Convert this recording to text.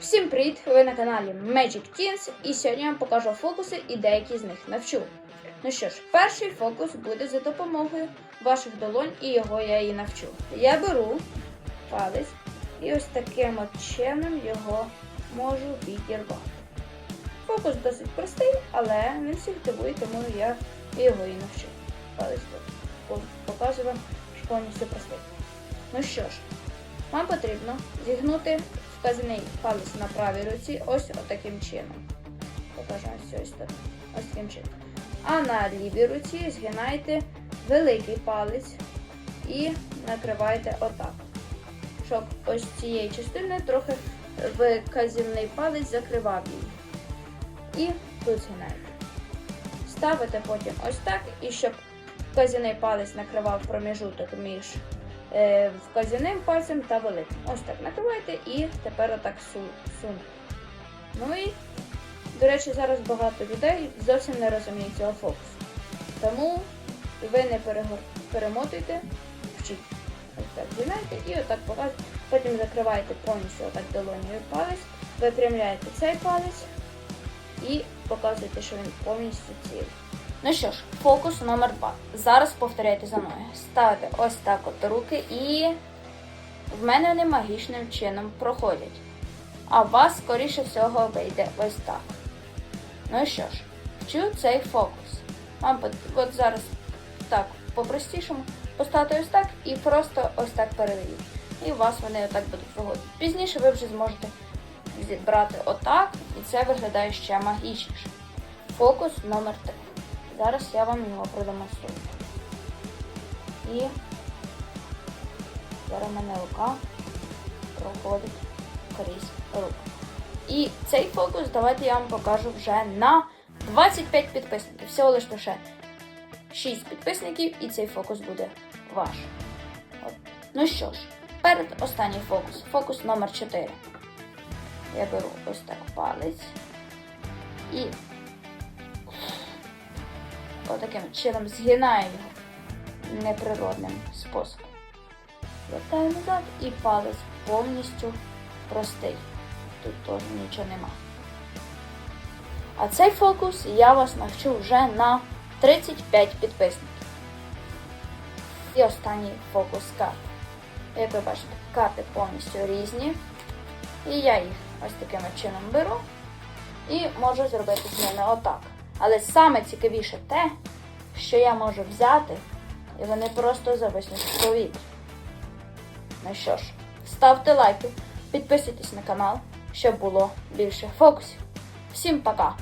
Всім привіт! Ви на каналі Magic Teens і сьогодні я вам покажу фокуси і деякі з них навчу. Ну що ж, перший фокус буде за допомогою ваших долонь і його я і навчу. Я беру палець і ось таким от чином його можу відірвати. Фокус досить простий, але він всіх дивує, тому я його і навчу. Палець тут показую вам, що повністю простий. Ну що ж, вам потрібно зігнути вказаний палець на правій руці ось таким чином. Покажемо ось тут. Ось таким чином. А на лівій руці згинайте великий палець і накривайте отак. Щоб ось цієї частини трохи вказівний палець закривав її. І тут згинаєте. Ставите потім ось так, і щоб вказівний палець накривав проміжуток між вказівним пальцем та великим. Ось так накривайте і тепер отак су- Ну і, до речі, зараз багато людей зовсім не розуміють цього фокусу. Тому ви не перего- перемотуйте, вчіть. Ось так згинаєте і отак показуєте. Потім закриваєте повністю отак долонею палець, випрямляєте цей палець і показуєте, що він повністю цілий. Ну що ж, фокус номер два. Зараз повторяйте за мною. Ставите ось так от руки і в мене вони магічним чином проходять. А у вас, скоріше всього, вийде ось так. Ну що ж, вчу цей фокус. Вам от зараз так по-простішому поставити ось так і просто ось так переведіть. І у вас вони отак будуть виходити. Пізніше ви вже зможете зібрати отак, і це виглядає ще магічніше. Фокус номер 3. Зараз я вам його продемонструю. І зараз в мене рука проходить крізь руку. І цей фокус давайте я вам покажу вже на 25 підписників. Всього лише лише 6 підписників, і цей фокус буде ваш. От. Ну що ж, перед останній фокус. Фокус номер 4. Я беру ось так палець і отаким чином згинаю його неприродним способом. Вертаю назад і палець повністю простий. Тут теж нічого нема. А цей фокус я вас навчу вже на 35 підписників. І останній фокус карт. Як ви бачите, карти повністю різні. І я їх ось таким чином беру і можу зробити з ними отак. Але саме цікавіше те, що я можу взяти, і вони просто зависнуть в повітрі. Ну що ж, ставте лайки, підписуйтесь на канал, щоб було більше фокусів. Всім пока!